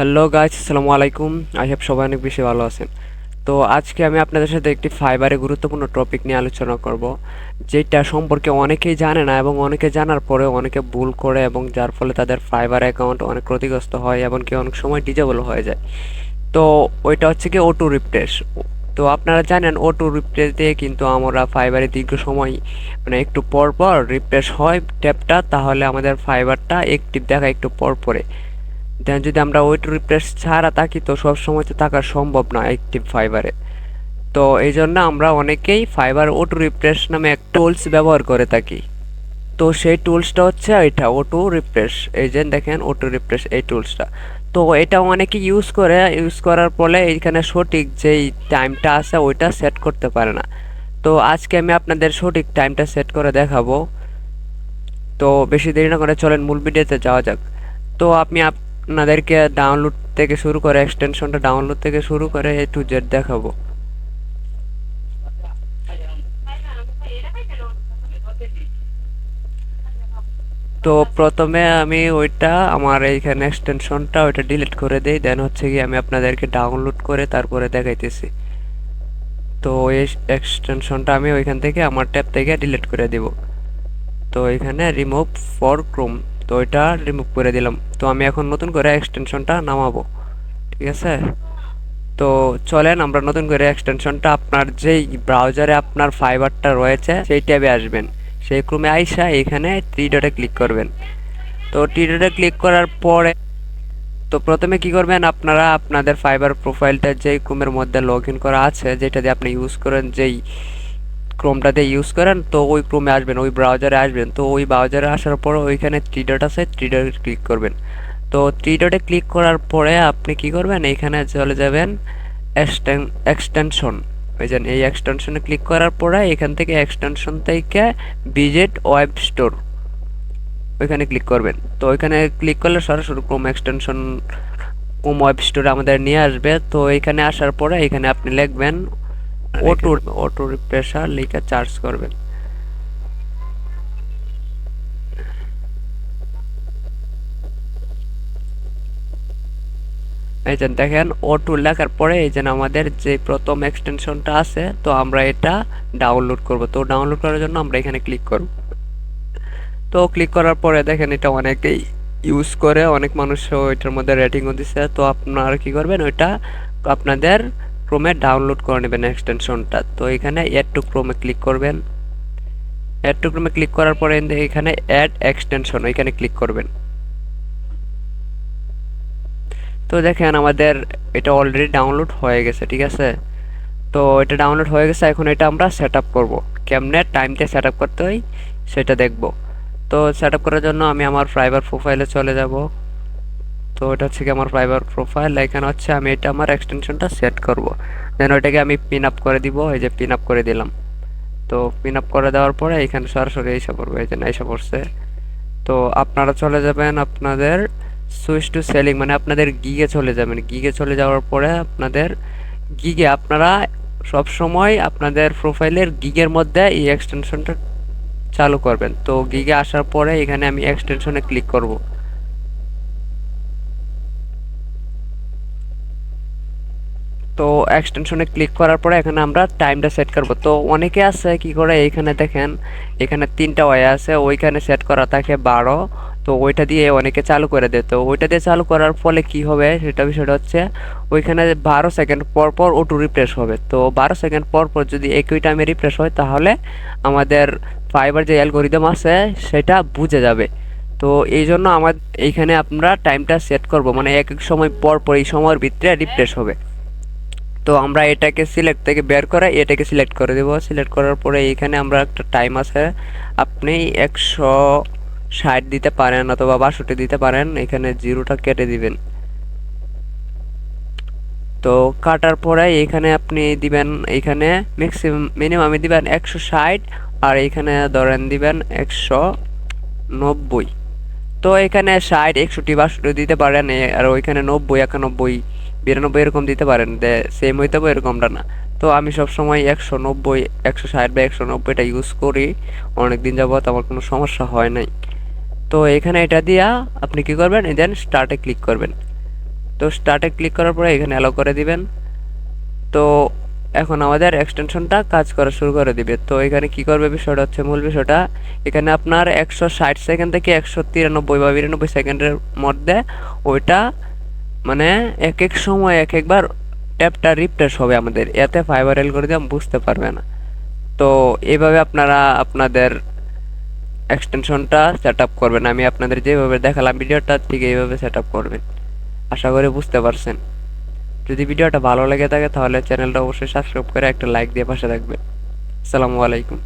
Hello guys আসসালামু আলাইকুম I hope সবাই অনেক বেশি ভালো আছেন। তো আজকে আমি আপনাদের সাথে একটি ফাইবারে গুরুত্বপূর্ণ টপিক নিয়ে আলোচনা করব, যেটা সম্পর্কে অনেকেই জানে না এবং অনেকে জানার পরে অনেকে ভুল করে এবং যার ফলে তাদের ফাইবার অ্যাকাউন্ট অনেক ক্ষতিগ্রস্ত হয় এমনকি অনেক সময় ডিজেবল হয়ে যায়। তো ওইটা হচ্ছে কি ওটু রিপ্রেস তো আপনারা জানেন ওটু রিপ্রেস দিয়ে কিন্তু আমরা ফাইবারে দীর্ঘ সময় মানে একটু পর পর রিপ্রেস হয় ট্যাপটা তাহলে আমাদের ফাইবারটা একটিভ দেখা একটু পর পরে। দেন যদি আমরা ওয়েট রিপ্লেস ছাড়া থাকি, তো সব সময় তো থাকা সম্ভব না অ্যাক্টিভ ফাইবারে তো এই জন্য আমরা অনেকেই ফাইবার ওটু রিপ্রেস নামে এক টুলস ব্যবহার করে থাকি। তো সেই টুলসটা হচ্ছে এটা ওটু রিপ্রেস এই যে দেখেন ওটু রিপ্রেস এই টুলসটা তো এটা অনেকে ইউজ করে ইউজ করার ফলে এইখানে সঠিক যেই টাইমটা আছে, ওইটা সেট করতে পারে না। তো আজকে আমি আপনাদের সঠিক টাইমটা সেট করে দেখাবো। তো বেশি দেরি না করে চলেন মূল ভিডিওতে যাওয়া যাক। তো আপনি আপনাদেরকে ডাউনলোড থেকে শুরু করে এক্সটেনশনটা ডাউনলোড থেকে শুরু করে এ টু জেড দেখাবো। তো প্রথমে আমি ওইটা, আমার এইখানে এক্সটেনশনটা ওইটা ডিলিট করে দিই দেন হচ্ছে কি আমি আপনাদেরকে ডাউনলোড করে তারপরে দেখাইতেছি। তো এই এক্সটেনশনটা আমি ওইখান থেকে আমার ট্যাব থেকে ডিলিট করে দিব। তো এখানে রিমুভ ফর ক্রোম তো এটা রিমুভ করে দিলাম। তো আমি এখন নতুন করে এক্সটেনশনটা নামাবো। ঠিক আছে? তো চলেন, আমরা নতুন করে এক্সটেনশনটা আপনার যেই ব্রাউজারে আপনার ফাইবারটা রয়েছে, সেই ট্যাবে আসবেন। সেই ক্রমে আইসা এখানে থ্রি ডটে ক্লিক করবেন। তো থ্রি ডটে ক্লিক করার পরে তো প্রথমে কি করবেন আপনারা আপনাদের ফাইবার প্রোফাইলটা যেই ক্রোমের মধ্যে লগ ইন করা আছে, যেটা দিয়ে আপনি ইউজ করেন যেই ক্রোমটা দিয়ে ইউজ করেন, তো ওই ক্রোমে আসবেন, ওই ব্রাউজারে আসবেন। তো ওই ব্রাউজারে আসার পর ওইখানে থ্রি ডট আছে থ্রি ক্লিক করবেন। তো থ্রি ক্লিক করার পরে আপনি কি করবেন? এইখানে চলে যাবেন এক্সটেনশন যে এই এক্সটেনশনে ক্লিক করার পরে এখান থেকে এক্সটেনশন থেকে বিজেট ওয়েব স্টোর ওইখানে ক্লিক করবেন। তো ওইখানে ক্লিক করলে সরাসরি ক্রোম এক্সটেনশন ক্রোম ওয়েব স্টোরে আমাদের নিয়ে আসবে। তো এখানে আসার পরে এখানে আপনি লিখবেন অটো অটো প্রেশার লিখে চার্জ করবেন। এই যে দেখেন অটো লেখার পরে এই যে আমাদের যে প্রথম এক্সটেনশনটা আছে তো আমরা এটা ডাউনলোড করব। তো ডাউনলোড করার জন্য আমরা এখানে ক্লিক করব। তো ক্লিক করার পরে দেখেন এটা অনেকেই ইউজ করে অনেক মানুষ ওইটার মধ্যে রেটিংও দিছে। তো আপনারা কি করবেন? ওইটা আপনাদের ক্রোমে ডাউনলোড করে নেবেন এক্সটেনশনটা তো এখানে অ্যাড টু ক্রোমে ক্লিক করবেন। অ্যাড টু ক্রোমে ক্লিক করার পরে এখানে অ্যাড এক্সটেনশন এখানে ক্লিক করবেন। তো দেখেন আমাদের এটা অলরেডি ডাউনলোড হয়ে গেছে, ঠিক আছে? তো এটা ডাউনলোড হয়ে গেছে, এখন এটা আমরা সেট আপ করব। কেমনে? টাইমতে সেট আপ করতে হয়, সেটা দেখব। তো সেট আপ করার জন্য আমি আমার ফাইবার প্রোফাইলে চলে যাব। তো এটা হচ্ছে কি আমার ফাইবার প্রোফাইল এখানে হচ্ছে আমি এটা আমার এক্সটেনশনটা সেট করব। দেন ওইটাকে আমি পিন আপ করে দিব, এই যে পিন আপ করে দিলাম। তো পিন আপ করে দেওয়ার পরে এখানে সরাসরি এসে পড়বে এই যে এসে পড়ছে তো আপনারা চলে যাবেন আপনাদের সুইচ টু সেলিং মানে আপনাদের গিগে চলে যাবেন। গিগে চলে যাওয়ার পরে আপনাদের গিগে আপনারা সব সময় আপনাদের প্রোফাইলের গিগের মধ্যে এই এক্সটেনশনটা চালু করবেন। তো গিগে আসার পরে এখানে আমি এক্সটেনশনে ক্লিক করব। তো এক্সটেনশনে ক্লিক করার পরে এখানে আমরা টাইমটা সেট করব। তো অনেকে আছে, কি করে? এইখানে দেখেন, এখানে তিনটা ওয়ে আছে, ওইখানে সেট করা থাকে বারো। তো ওইটা দিয়ে অনেকে চালু করে দেয়। তো ওইটা দিয়ে চালু করার ফলে কি হবে? সেটা বিষয়টা হচ্ছে, ওইখানে বারো সেকেন্ড পর পর ওটু রিফ্রেশ হবে। তো বারো সেকেন্ড পর পর যদি একই টাইমে রিফ্রেশ হয়, তাহলে আমাদের ফাইবার যে অ্যালগোরিদম আছে, সেটা বুঝে যাবে। তো এই জন্য আমার এইখানে আমরা টাইমটা সেট করব। মানে এক এক সময় পর পর এই সময়ের ভিতরে রিফ্রেশ হবে। তো আমরা এটাকে সিলেক্ট থেকে বের করে এটাকে সিলেক্ট করে দেব। সিলেক্ট করার পরে এইখানে আমরা একটা টাইম আছে। আপনি একশো ষাট দিতে পারেন অথবা বাষট্টি দিতে পারেন, এখানে জিরোটা কেটে দিবেন। তো কাটার পরে এখানে আপনি দিবেন, এখানে ম্যাক্সিমাম মিনিমামে দিবেন একশো ষাট আর এখানে ধরেন দিবেন একশো নব্বই। তো এখানে ষাট, একষট্টি, বাষট্টি দিতে পারেন আর ওইখানে নব্বই, একানব্বই বিরানব্বই এরকম দিতে পারেন সেম হইতে হবে এরকমটা না। তো আমি সব সময় একশো নব্বই, একশো ষাট বা একশো নব্বইটা ইউজ করি। অনেক দিন যাবত আমার কোনো সমস্যা হয় নাই। তো এখানে এটা দিয়া আপনি কি করবেন দেন স্টার্টে ক্লিক করবেন। তো স্টার্টে ক্লিক করার পরে এখানে অ্যালো করে দিবেন। তো এখন আমাদের এক্সটেনশনটা কাজ করা শুরু করে দিবে। তো এখানে কি করবে বিষয়টা হচ্ছে, মূল বিষয়টা, এখানে আপনার একশো ষাট সেকেন্ড থেকে একশো তিরানব্বই বা বিরানব্বই সেকেন্ডের মধ্যে ওইটা মানে এক এক সময় এক একবার ট্যাপটা রিফ্রেশ হবে আমাদের। এতে ফাইবার অ্যালগোরিদম বুঝতে পারবে না। তো এইভাবে আপনারা আপনাদের এক্সটেনশনটা সেট আপ করবেন। আমি আপনাদের যেভাবে দেখালাম ভিডিওটা ঠিক এইভাবে সেট আপ করবেন। আশা করি বুঝতে পারছেন। যদি ভিডিওটা ভালো লেগে থাকে, তাহলে চ্যানেলটা অবশ্যই সাবস্ক্রাইব করে একটা লাইক দিয়ে পাশে থাকবেন। আসসালামু আলাইকুম।